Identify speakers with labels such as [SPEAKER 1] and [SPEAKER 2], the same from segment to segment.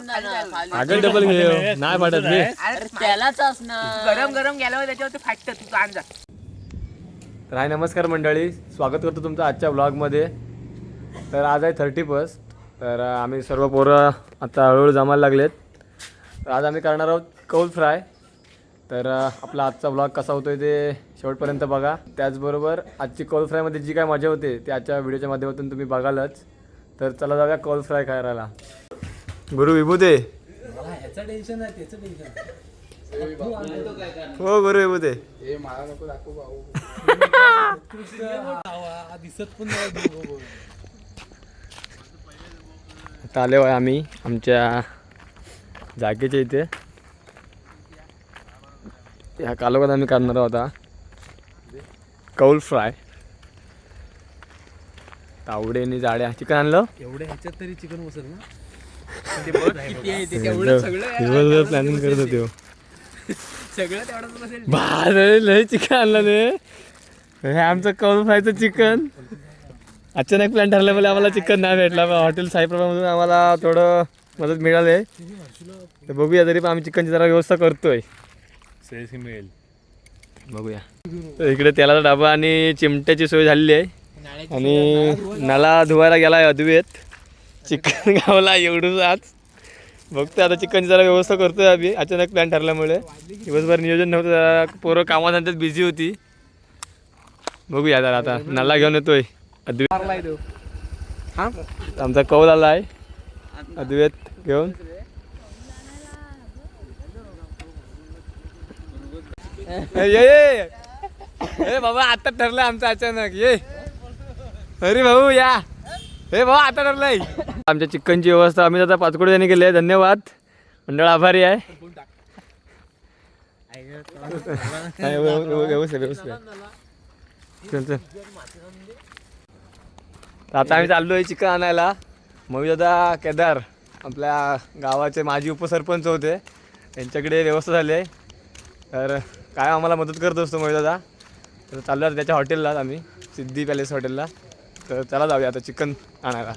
[SPEAKER 1] अगं डबल घे नाही फाटत रे
[SPEAKER 2] अरे त्यालाच असणार. गरम गरम गेल्यावर त्याच्यावर ते फाटतं. तू आण जा.
[SPEAKER 1] तर हाय नमस्कार मंडळी. स्वागत करतो तुमचं आजच्या ब्लॉगमध्ये तर आज आहे थर्टी फर्स्ट तर आम्ही सर्व पोरं आता हळूहळू जमायला लागलेत. तर आज आम्ही करणार आहोत कौल फ्राय. तर आपला आजचा ब्लॉग कसा होतोय ते शेवटपर्यंत बघा. त्याचबरोबर आजची कौल फ्रायमध्ये जी काय मजा होते ती आजच्या व्हिडिओच्या माध्यमातून तुम्ही बघालच. तर चला जाऊया कौल फ्राय करायला गुरु विभूते हो गुरु विभूते आता आलो आहे आम्ही आमच्या जागेच्या इथे. ह्या कालोखात आम्ही करणार आहोत कौल फ्राय. तावडेने जाड्या चिकन आणलं?
[SPEAKER 3] एवढ्या ह्याच्यात तरी चिकन बसेल ना?
[SPEAKER 1] दिवसभर प्लॅनिंग करत होते हो.
[SPEAKER 2] सगळं तेवढंच बसेल.
[SPEAKER 1] बाहेर लय चिकन आणलं ने हे आमचं कौल फ्रायचं चिकन. अचानक प्लॅन ठरला बोले आम्हाला चिकन नाही भेटला. हॉटेल साईप्रमामधून आम्हाला थोडं मदत मिळाली. तर बघूया तरी पण आम्ही चिकनची जरा व्यवस्था करतोय.
[SPEAKER 3] मिळेल.
[SPEAKER 1] बघूया. तर इकडे तेलाचा डबा आणि चिमट्याची सोय झालेली आहे. आणि नला धुवायला गेला आहे अद्वैत. चिकन गावला एवढंच आज. बघतोय आता चिकनची जरा व्यवस्था करतोय आम्ही. अचानक प्लॅन ठरल्यामुळे. दिवसभर नियोजन नव्हतं जरा पोरं कामानंतर बिझी होती. बघूया जरा आता. नल्ला घेऊन येतोय. अद्वैत आमचा कौल आला आहे. अद्वैत घेऊन. ये बाबा आता ठरलं आमचं अचानक. ये. अरे भाऊ या. हे भाऊ आता ठरलंय आमच्या चिकनची व्यवस्था आम्ही आता पाचकोड यांनी केली आहे. धन्यवाद. मंडळ आभारी आहे. व्यवस्थित व्यवस्थित चल चल. आता आम्ही चाललो आहे चिकन आणायला. मग दादा केदार आपल्या गावाचे माजी उपसरपंच होते. त्यांच्याकडे व्यवस्था झाली आहे. तर काय आम्हाला मदत करत असतो मवी दादा? तर चाललो त्याच्या हॉटेलला आम्ही सिद्धी पॅलेस हॉटेलला. तर चला जाऊया आता चिकन आणायला.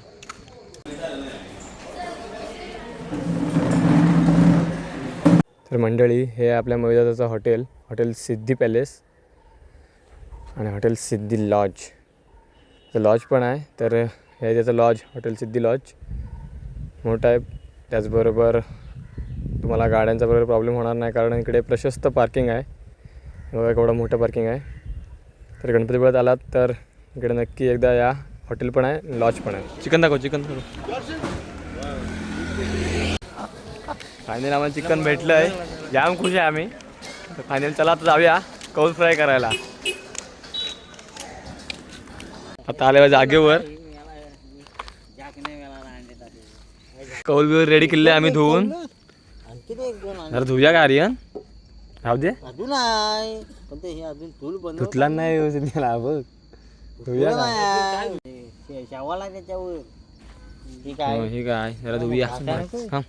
[SPEAKER 1] तर मंडळी हे आपल्या मविदाचं हॉटेल हॉटेल सिद्धी पॅलेस आणि हॉटेल सिद्धी लॉज. तर लॉज पण आहे तर हे त्याचं लॉज हॉटेल सिद्धी लॉज. मोठं आहे त्याचबरोबर तुम्हाला गाड्यांचा बरोबर प्रॉब्लेम होणार नाही कारण इकडे प्रशस्त पार्किंग आहे. एवढं मोठं पार्किंग आहे. तर गणपतीपुळ्यात आलात तर इकडे नक्की एकदा या. हॉटेल पण आहे लॉज पण आहे. चिकन दाखव चिकन दाखव. फायनल आम्हाला चिकन भेटलं आहे जाम खुश आहे आम्ही. तर फायनल चला आता जाऊया. कौल फ्राय करायला. आता आल्या जागेवर. कौल बिल रेडी केले आम्ही धुवून. जरा धुया का आर्यन? राहू दे.
[SPEAKER 4] अजून आहे पण ते हे अजून फुल बनव
[SPEAKER 1] धुतला नाही व्यवस्थित. बघ. धुया का
[SPEAKER 4] शावाला त्याच्यावर ठीक
[SPEAKER 1] हो,
[SPEAKER 4] आहे
[SPEAKER 1] हे काय? जरा धुया थांब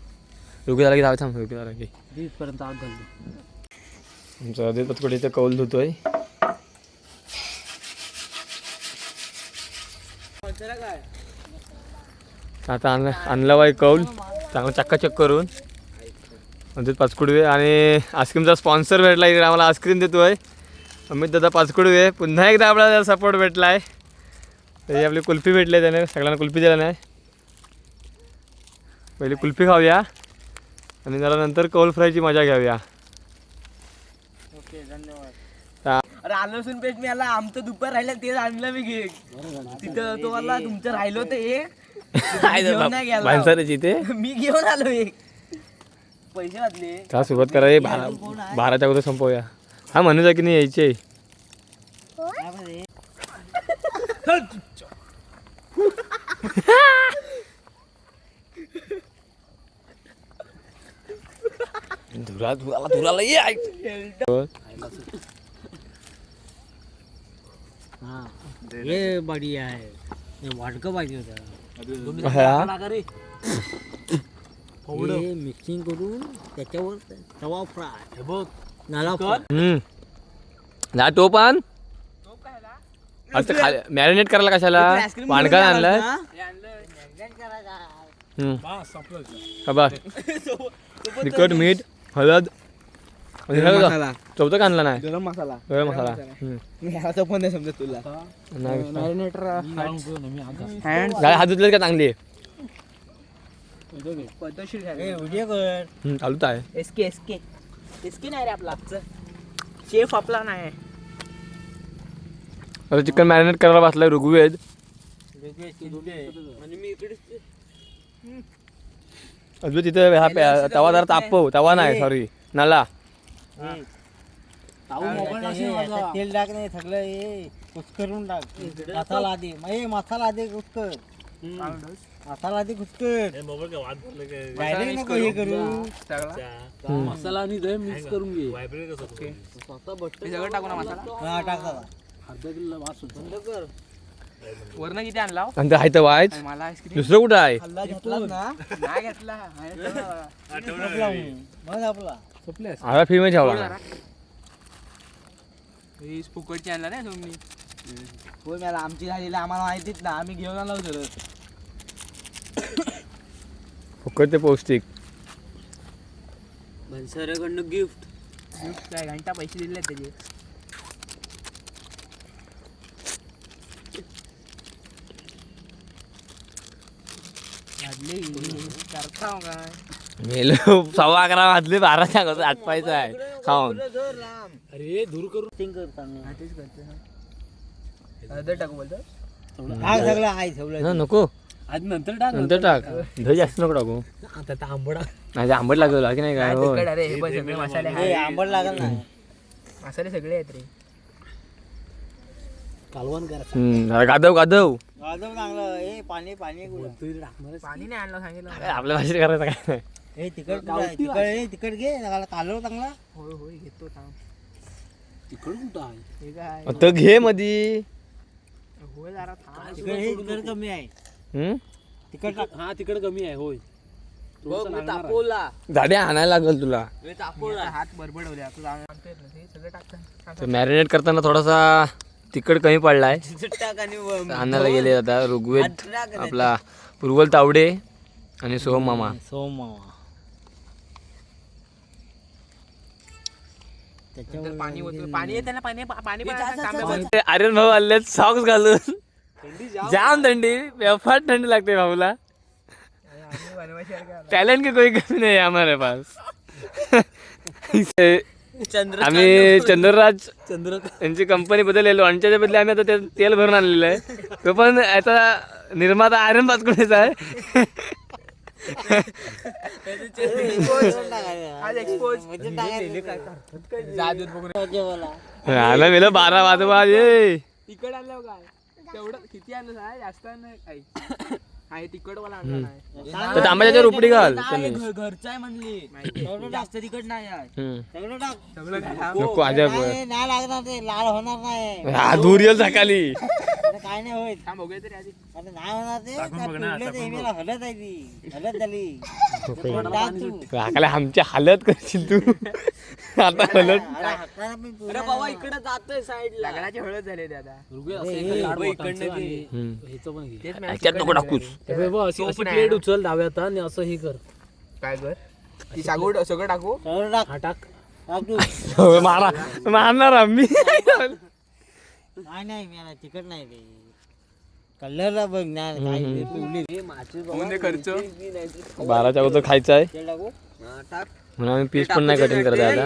[SPEAKER 1] रुकी झाला की जाऊ थांब रुकी झाला की
[SPEAKER 4] वीस पर्यंत आग घालतो
[SPEAKER 1] आमचा अदित पतकोडीचा कौल धुतोय. आता आणलं आणला बाई कौल. चांगला चक्काचक करून. अदित पाचकुडवे आणि आईस्क्रीमचा स्पॉन्सर भेटला इकडे. आम्हाला आईस्क्रीम देतोय. अमित दादा पाचकुडवे पुन्हा एकदा आपल्याला सपोर्ट भेटला आहे तरी आपली कुल्फी भेटली त्याने. सगळ्यांना कुल्फी दिला नाही. पहिली कुल्फी खाऊया. आणि जरा नंतर कौल फ्रायची मजा
[SPEAKER 4] ओके धन्यवाद.
[SPEAKER 2] अरे आलं लसूण पेस्ट मी आला. आमचं दुपार राहिलं तेच आणलं मी घे तिथं तो. मला तुमचं राहिलं होतं एक
[SPEAKER 1] ते
[SPEAKER 2] मी घेऊन आलो एक. पैसे वाचले.
[SPEAKER 1] चला सुरुवात करा. बारा बाराच्या अगोदर संपवूया. हा म्हणून की नाही यायचे? धुरा धुराला धुराला ये ऐक.
[SPEAKER 4] हा हे बढिया आहे. हे वाटकं पाहिजे होतं.
[SPEAKER 1] हा?
[SPEAKER 4] हे मिक्सिंग करून त्याच्यावर तवा फ्राय बघ.
[SPEAKER 1] जा तो पण? आता खाली मॅरिनेट करायला कशाला? पाणका आणलाय.
[SPEAKER 3] बस.
[SPEAKER 1] हा तिखट मीठ हळद. चौथा कांदला नाही.
[SPEAKER 2] गरम मसाला.
[SPEAKER 1] गरम मसाला. हम्म.
[SPEAKER 2] मी ह्याचं पण नाही समजत तुला. मॅरिनेटर
[SPEAKER 4] ना,
[SPEAKER 1] हात धुतले का चांगली? आहे.
[SPEAKER 2] पद्धतशीर
[SPEAKER 1] हम्म, चालूच आहे.
[SPEAKER 2] S K S K S K नाही रे आपला. शेफ आपला नाही.
[SPEAKER 1] आता चिकन मॅरिनेट करायला बसलाय ऋग्वेद.
[SPEAKER 2] म्हणजे मी इकडे
[SPEAKER 1] अजून तिथे हा तवा जरा तापव तवा नाही सॉरी नाला.
[SPEAKER 4] आता तेल टाक नाही सगळं हे कुचकरून टाक मसाला आधी. ए मसाला आधी कुचकर मसाला आधी
[SPEAKER 3] हे?
[SPEAKER 4] डायरेक्ट नको हे करू.
[SPEAKER 2] सगळा
[SPEAKER 4] मसाला आणि दही मिक्स करून घे.
[SPEAKER 2] सगळं टाकू ना मसाला.
[SPEAKER 4] हा टाक दादा.
[SPEAKER 2] अर्धा किलो वास होतो. वरनं किती आणला हो?
[SPEAKER 1] आणि ते आहे तर वायच
[SPEAKER 2] मला आईस्क्रीम
[SPEAKER 1] दुसरं कुठं आहे?
[SPEAKER 2] घेतला ना? नाही घेतला. आहे तर.
[SPEAKER 4] आपला
[SPEAKER 1] आता
[SPEAKER 2] ही फुकटची आणला नाही तुम्ही? हो मला आमची झालेली आम्हाला माहितीच ना आम्ही घेऊन आलो होतो
[SPEAKER 1] फक्त ते पौष्टिक.
[SPEAKER 4] बनसऱ्याकडनं गिफ्ट
[SPEAKER 2] काय? घंटा पैसे दिले त्याचे. वाजले करता हो काय
[SPEAKER 1] मेलो सव्वा अकरा वाजले बारा सांगतो पायचं आहे. खाऊन
[SPEAKER 3] अरे दूर करू
[SPEAKER 4] करताना
[SPEAKER 2] तेच करते ना अर्ध टाकू बोलतो?
[SPEAKER 4] हा सगळं आहे सगळं
[SPEAKER 1] ना, नको.
[SPEAKER 3] आज नंतर टाक
[SPEAKER 1] नंतर टाक. दही जास्त नको टाकू.
[SPEAKER 3] आता आंबडा.
[SPEAKER 1] नाही आंबट लागेल की नाही काय हो
[SPEAKER 2] तिखट अरे हे बघ सगळे मसाले
[SPEAKER 4] हे
[SPEAKER 2] आहेत
[SPEAKER 4] आंबट लागल ना
[SPEAKER 2] मसाले सगळे आहेत रे.
[SPEAKER 3] कालवण करा.
[SPEAKER 1] हम्म, जरा गादव गादव.
[SPEAKER 4] गाजव चांगलं. ए पाणी पाणी कुठं?
[SPEAKER 2] पाणी नाही आणलं सांगितलं.
[SPEAKER 1] अरे, आपल्या भाषेत करायचं काय? नाही.
[SPEAKER 4] हे तिकट कुठं आहे? तिकट हे तिकट घे. नका कालव चांगला.
[SPEAKER 2] होय होय घेतो थांब.
[SPEAKER 3] तिकडं कुठं आहे?
[SPEAKER 2] हे काय?
[SPEAKER 1] आता घे मधी.
[SPEAKER 4] कमी आहे.
[SPEAKER 1] हम्म?
[SPEAKER 3] हा तिकडे कमी आहे होय.
[SPEAKER 2] तापवला.
[SPEAKER 1] झाडे आणायला लागेल तुला.
[SPEAKER 2] तापवला. हात
[SPEAKER 1] तर मॅरिनेट करताना थोडासा तिखट कमी पडलाय.
[SPEAKER 4] टाक आणि व-
[SPEAKER 1] आणायला गेले आता ऋग्वेद. आपला पूर्वल तावडे आणि सोहम मामा.
[SPEAKER 4] सोम मामा. त्याच्यावर
[SPEAKER 2] पाणी होतं पाणी पाणी पाणी
[SPEAKER 1] आर्यन भाऊ आले सॉक्स घालून. जाम थंडी. बेफाट थंडी लागते भाऊला. टॅलेंट की? कोई कमी नाही है हमारे पास.
[SPEAKER 2] चंद्र
[SPEAKER 1] आम्ही चंद्रराज यांची कंपनी बदललेलो आणि त्याच्या बदले आम्ही आता ते तेल भरून आणलेलं आहे. तो पण याचा निर्माता आर्यन पाचकुडेचा आहे. आलं मेलं बारा वाजवा ये
[SPEAKER 2] तिकट आणलं काय? तेवढं किती आणलं जास्त काही आहे आणलं नाही.
[SPEAKER 1] तर तांब्याच्या उपडी घाल
[SPEAKER 2] घरचा आहे म्हणली. जास्त तिकट नाही.
[SPEAKER 4] सगळं टाक.
[SPEAKER 2] सगळं हा?
[SPEAKER 1] नको अजब
[SPEAKER 4] नाही लागणार ते. लाल होणार नाही.
[SPEAKER 1] हा दूर येईल सकाळी.
[SPEAKER 4] काय नाही होत.
[SPEAKER 2] थांब तरी आधी.
[SPEAKER 4] आता नाही होणार ते
[SPEAKER 3] टाकून
[SPEAKER 4] त्या
[SPEAKER 3] बघ ना,
[SPEAKER 4] पिवळ्या
[SPEAKER 3] टाकून
[SPEAKER 4] देवीला हलत आहे ती हलत झाली. टाक तू.
[SPEAKER 1] सकाळी आमची हालत करशील तू. आता हलत.
[SPEAKER 4] अरे हाताला पण पिवळ्या-
[SPEAKER 2] इकडे जातोय साईडला लग्नाची हळद झाली आता.
[SPEAKER 1] याच्यात नको टाकूस
[SPEAKER 3] अशी
[SPEAKER 2] नाही
[SPEAKER 3] प्लेट
[SPEAKER 2] ना.
[SPEAKER 3] उचल डाव्यात आणि असं हे कर.
[SPEAKER 2] काय कर? ती सागूड सगळं टाकू?
[SPEAKER 4] सगळं टाक.
[SPEAKER 3] हा टाक.
[SPEAKER 4] टाक तू.
[SPEAKER 1] होय, मारा मारणार आम्ही.
[SPEAKER 4] नाही नाही मी आता तिकट नाही ते कलरला बघ ना काय ते पिवळी
[SPEAKER 2] खर्च?
[SPEAKER 1] बाराच्या अगोदर खायचं आहे?
[SPEAKER 4] तेल टाकू.
[SPEAKER 2] टाक.
[SPEAKER 1] म्हणून आम्ही पीस पण नाही कटिंग करत आहे आता.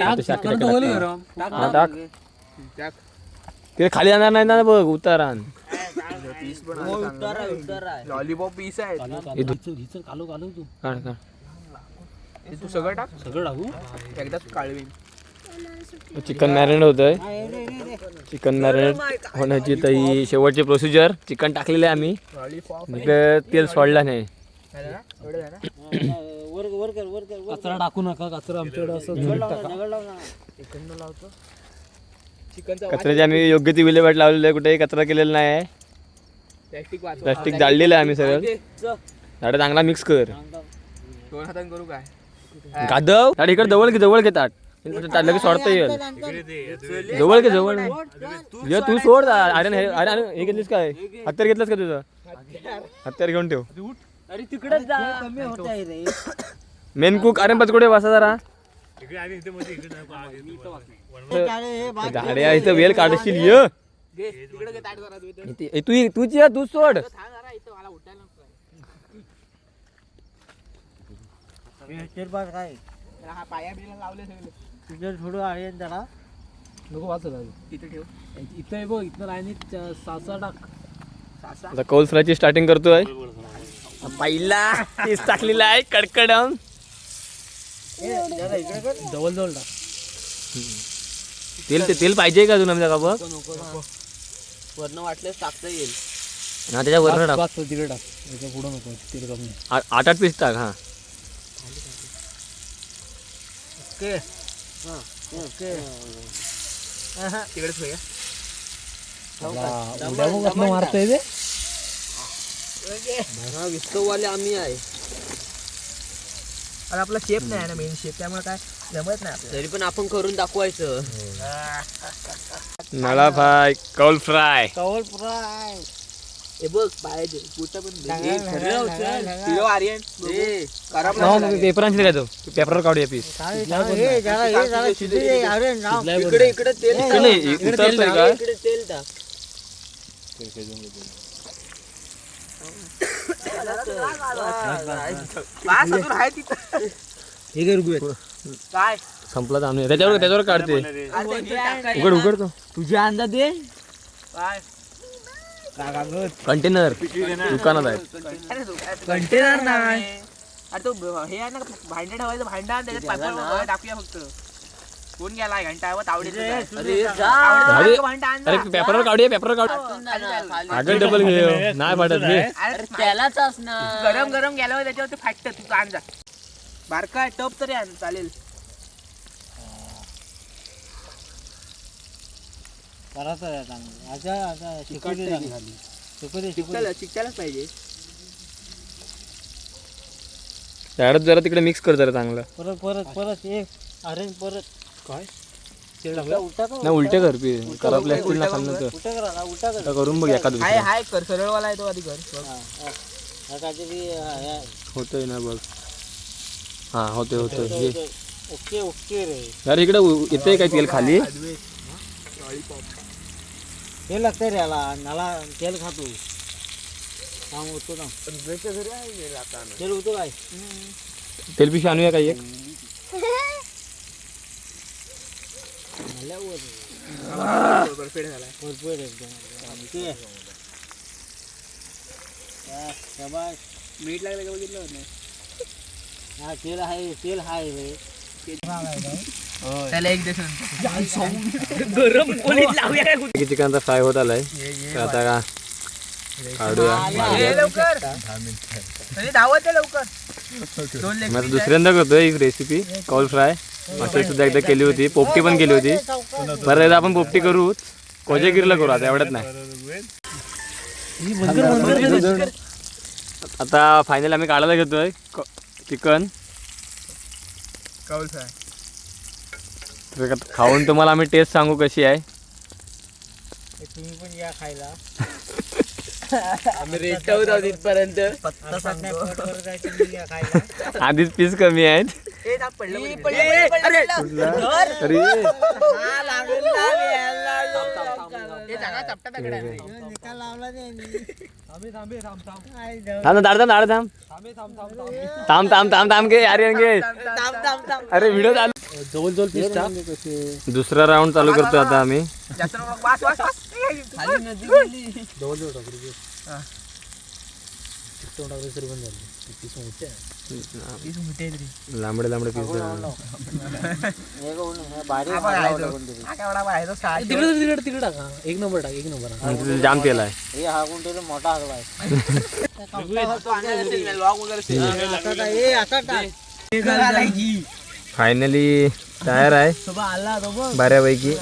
[SPEAKER 3] टाक.
[SPEAKER 1] ते शाकी
[SPEAKER 3] चिकन
[SPEAKER 1] टाक.
[SPEAKER 3] तर होईल गरम
[SPEAKER 1] हा, टाक.
[SPEAKER 2] टाक.
[SPEAKER 1] ते खाली जाणार नाही ना बघ उतारान.
[SPEAKER 4] हो, उतारा उतारा.
[SPEAKER 2] लॉलीपॉप पीस आहे
[SPEAKER 3] कालू कालू तू.
[SPEAKER 1] काढ काढ.
[SPEAKER 2] हे तू सगळं टाक.
[SPEAKER 3] सगळं टाकू?
[SPEAKER 2] एकदाच काढवीन.
[SPEAKER 1] चिकन मॅरिनेट होतंय. चिकन मॅरिनेट होण्याची तर ही शेवटची प्रोसिजर चिकन टाकलेलं आहे आम्ही. तेल सोडलं नाही.
[SPEAKER 3] कचरा टाकू नका कचरा आमच्याकडे असं
[SPEAKER 2] लावतो.
[SPEAKER 1] कचऱ्याची आम्ही योग्य ती विल्हेवाट लावलेली आहे. कुठेही कचरा केलेला नाही आहे.
[SPEAKER 2] प्लॅस्टिक
[SPEAKER 1] जाळलेलं आहे आम्ही सगळं. झाडं चांगला मिक्स कर.
[SPEAKER 2] करू काय?
[SPEAKER 1] गादव? झाड इकडे जवळ घे जवळ घे ताट ताट. लगेच सोडता येईल जवळ घे जवळ? ये तू सोड अरे हे अरे अरे हे घेतलीस काय? हत्यार घेतलंस का तुझं? हत्यार. घेऊन ठेव.
[SPEAKER 2] अरे तिकडेच
[SPEAKER 4] रे.
[SPEAKER 1] मेन कुक अरे बचकुडे बसा जरा. झाडे इथं वेल काढशील ये.
[SPEAKER 2] तिकडे तू
[SPEAKER 1] तू तूच ये तूच सोड.
[SPEAKER 4] काय?
[SPEAKER 2] हा पाया बिया लावले सगळे.
[SPEAKER 4] तुझं थोडं आहे जरा
[SPEAKER 3] नको वाचत
[SPEAKER 2] तिथे ठेव.
[SPEAKER 3] इथं आहे बघ इथं लाईनीत च- सासा टाक.
[SPEAKER 2] सासा?
[SPEAKER 1] आता कौल फ्रायची स्टार्टिंग करतोय पहिला पीस टाकलेला आहे कडकडम.
[SPEAKER 4] जरा इकडे कर.
[SPEAKER 3] जवळ जवळ टाक.
[SPEAKER 1] तेल ते तेल पाहिजे का अजून आमच्या का बघ
[SPEAKER 2] नको ना वरनं वाटल्यास टाकता येईल.
[SPEAKER 1] हा त्याच्या वरनं टाक
[SPEAKER 3] वाच तिकडे टाक. याच्या पुढं नको तिकडे कमी.
[SPEAKER 1] आ- आठ आठ पीस टाक हा.
[SPEAKER 2] ओके.
[SPEAKER 4] ओके
[SPEAKER 2] तिकडेच
[SPEAKER 3] मारतोय ते
[SPEAKER 2] आम्ही आहे अरे आपला शेप नाही आहे ना मेन शेप त्यामुळे काय जमत नाही तरी पण आपण करून दाखवायचं
[SPEAKER 1] मला फ्राय कौल फ्राय.
[SPEAKER 4] कौल फ्राय.
[SPEAKER 2] हे बघ पण. आर्यन.
[SPEAKER 1] पेपर काय तो पेपरवर काढूया पीस
[SPEAKER 4] काय जरा हे जरा हे जरा शिजू दे अरे नाव
[SPEAKER 2] इकडे इकडे तेल
[SPEAKER 1] इकडे नाही, उतरतोय का?
[SPEAKER 2] इकडे तेल टाक. पाच अजून आहे तिथं.
[SPEAKER 3] हे काय रुगवेत
[SPEAKER 2] काय?
[SPEAKER 1] संपला तर आम्ही. त्याच्यावर त्याच्यावर काढते. उघड उघड तो.
[SPEAKER 2] तुझ्या अंदाजे? काय
[SPEAKER 1] कंटेनर. दुकानात आहे
[SPEAKER 2] कंटेनर नाही. अरे तो ब- हे आहे ना भांडं ठेवायचं भांडं आणि त्याच्यात पापड टाकूया फक्त. कोण गेला घंटा आवत
[SPEAKER 1] अरे अरे पेपरवर काढूया पेपरवर काढू अगं डबल घे. नाही पाठत घे.
[SPEAKER 2] त्यालाच असणार. गरम गरम गेल्यावर त्याच्यावरती फाटत तू आण जा. बारका टप तरी आण चालेल.
[SPEAKER 4] करायचं आहे चांगलं आता. आता शिकू दे चांगलं. शिकू दे शिकू दे
[SPEAKER 2] चिकटायला चिकटायलाच पाहिजे.
[SPEAKER 1] त्याच्यात जरा तिकडे मिक्स कर जरा चांगलं.
[SPEAKER 4] परत परत परत एक अरेंज परत.
[SPEAKER 3] काय?
[SPEAKER 4] उलटा उलटा कर
[SPEAKER 1] नाही उलटे कर पी असतील ना खाल्लं तर.
[SPEAKER 4] उलटा कर आता, उलटा कर.
[SPEAKER 1] आता करून बघ एका
[SPEAKER 2] हाय
[SPEAKER 1] दिवसात
[SPEAKER 2] हाय कर सरळवाला आहे तो आधी कर.
[SPEAKER 4] हा, हा. हा काहीतरी हा, हा.
[SPEAKER 1] होतोय ना बघ. हा होतोय होतोय. घे.
[SPEAKER 4] ओके ओके रे.
[SPEAKER 1] अरे इकडे उ- येतंय काय तेल खाली?
[SPEAKER 4] तेल लागतंय रे याला? मला तेल खातो. सांग होतो ना. तेल होतो काय?
[SPEAKER 1] तेल पिशवी आणूया काय एक?
[SPEAKER 4] भरपूर एकदम ओके हा, शाबास.
[SPEAKER 2] मीठ लागलं का बघितलं नाही
[SPEAKER 4] हा तेल आहे तेल आहे रे.
[SPEAKER 2] त्याला एक गरम
[SPEAKER 1] चिकनचा फ्राय होत आलाय. आता का काढूया. दुसऱ्यांदा करतोय एक रेसिपी कॉल फ्राय मागच्या सुद्धा एकदा केली होती. पोपटी पण केली होती. बरं एकदा आपण पोपटी करू. कोजेगिरीला करू आता एवढ्यात नाही. आता फायनल आम्ही काढायला घेतोय. चिकन. तर खाऊन तुम्हाला आम्ही टेस्ट सांगू कशी आहे.
[SPEAKER 4] तुम्ही पण या खायला.
[SPEAKER 2] आम्ही रेस्ट आहोत तिथपर्यंत
[SPEAKER 4] असं नाही पट वर जायचं, तुम्ही या खायला.
[SPEAKER 1] आधीच पीस कमी आहेत.
[SPEAKER 2] अरे.
[SPEAKER 1] तरी
[SPEAKER 4] निकाल लावला त्यांनी. जाऊ.
[SPEAKER 1] थांब दाड थांब. दाड थांब थांब. थांब थांब थांब घे अरे घे अरे. व्हिडिओ चालू. दुसरा राऊंड चालू करतो आता आम्ही.
[SPEAKER 3] जवळ जवळ टाक रुगवेत चिकटवून टाकलं तरी पण झालं. पीस मोठे आहे
[SPEAKER 1] लांबडे लांबडे पीस
[SPEAKER 4] हे हे.
[SPEAKER 3] तिकडे तिकडे तिकडे टाक. एक नंबर टाक एक नंबर हा.
[SPEAKER 1] जाम केला आहे.
[SPEAKER 4] हे कोणतरी मोठा हगला आहे. हे.
[SPEAKER 1] फायनली तयार आहे.
[SPEAKER 4] आला तो बघ.
[SPEAKER 1] बऱ्यापैकी.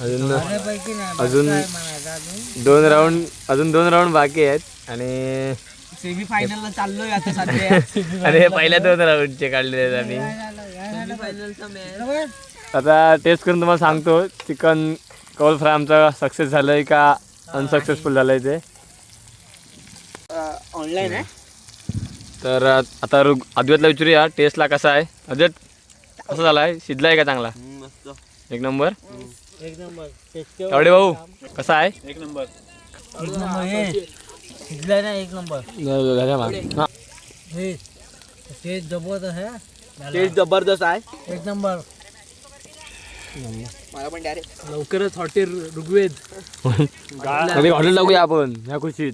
[SPEAKER 1] अजून
[SPEAKER 4] बऱ्यापैकी नाही
[SPEAKER 1] अजून-
[SPEAKER 4] बाकी काय म्हणायचं अजून?
[SPEAKER 1] दोन राऊंड अजून दोन राऊंड बाकी आहेत आणि
[SPEAKER 2] सेमी फायनल ला चाललोय आता सध्या.
[SPEAKER 1] आणि हे पहिल्या दोन राऊंडचे काढले आहेत आम्ही.
[SPEAKER 2] सेमी फायनलचा मॅच
[SPEAKER 1] आता टेस्ट करून तुम्हाला सांगतो चिकन कौल फ्राय आमचा सक्सेस झालंय का अनसक्सेसफुल झालंय ते.
[SPEAKER 2] ऑनलाईन आहे?
[SPEAKER 1] तर आता ऋग अद्वैतला विचारूया टेस्टला कसा आहे? अद्वैत कसा झाला आहे शिजला आहे का चांगला?
[SPEAKER 2] मस्त.
[SPEAKER 1] एक नंबर
[SPEAKER 4] एक नंबर.
[SPEAKER 1] तावडे भाऊ कसा आहे?
[SPEAKER 4] एक नंबर. हे. शिजलाय ना एक नंबर.
[SPEAKER 1] हा.
[SPEAKER 4] हे जबरदस्त आहे
[SPEAKER 2] टेस्ट जबरदस्त आहे?
[SPEAKER 4] एक नंबर.
[SPEAKER 2] मला पण डायरेक्ट
[SPEAKER 3] लवकरच हॉटेल ऋग्वेद
[SPEAKER 1] कधी हॉटेल टाकूया आपण ह्या खुशीत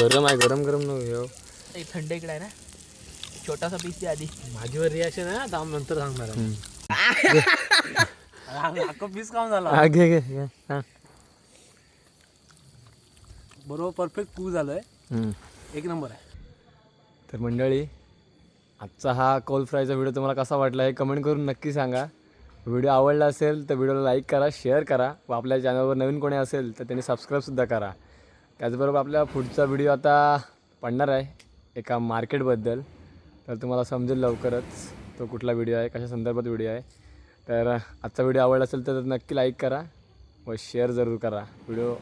[SPEAKER 1] गरम आहे गरम गरम नको
[SPEAKER 2] थंड इकडे आहे ना. छोटासा पीस आधी
[SPEAKER 3] माझीवर रिॲक्शन आहे आता आम नंतर सांगणार आहे. अख्खा पीस काम झाला
[SPEAKER 1] हा, घे घे घे. हा.
[SPEAKER 3] बरोबर परफेक्ट कू झालंय
[SPEAKER 1] हम्म.
[SPEAKER 3] एक नंबर आहे
[SPEAKER 1] तर मंडळी आजचा हा कोल फ्रायचा व्हिडिओ तुम्हाला कसा वाटला हे कमेंट करून नक्की सांगा व्हिडिओ आवडला असेल तर व्हिडिओला लाईक करा शेअर करा व आपल्या चॅनलवर नवीन कोणी असेल तर त्यांनी सबस्क्राईबसुद्धा करा त्याचबरोबर आपला पुढचा व्हिडिओ आता पडणार आहे एका मार्केटबद्दल तर तुम्हाला समजेल लवकरच तो कुठला व्हिडिओ आहे कशा संदर्भात व्हिडिओ आहे. तर आजचा व्हिडिओ आवडला असेल तर नक्की लाईक करा व शेअर जरूर करा. व्हिडिओ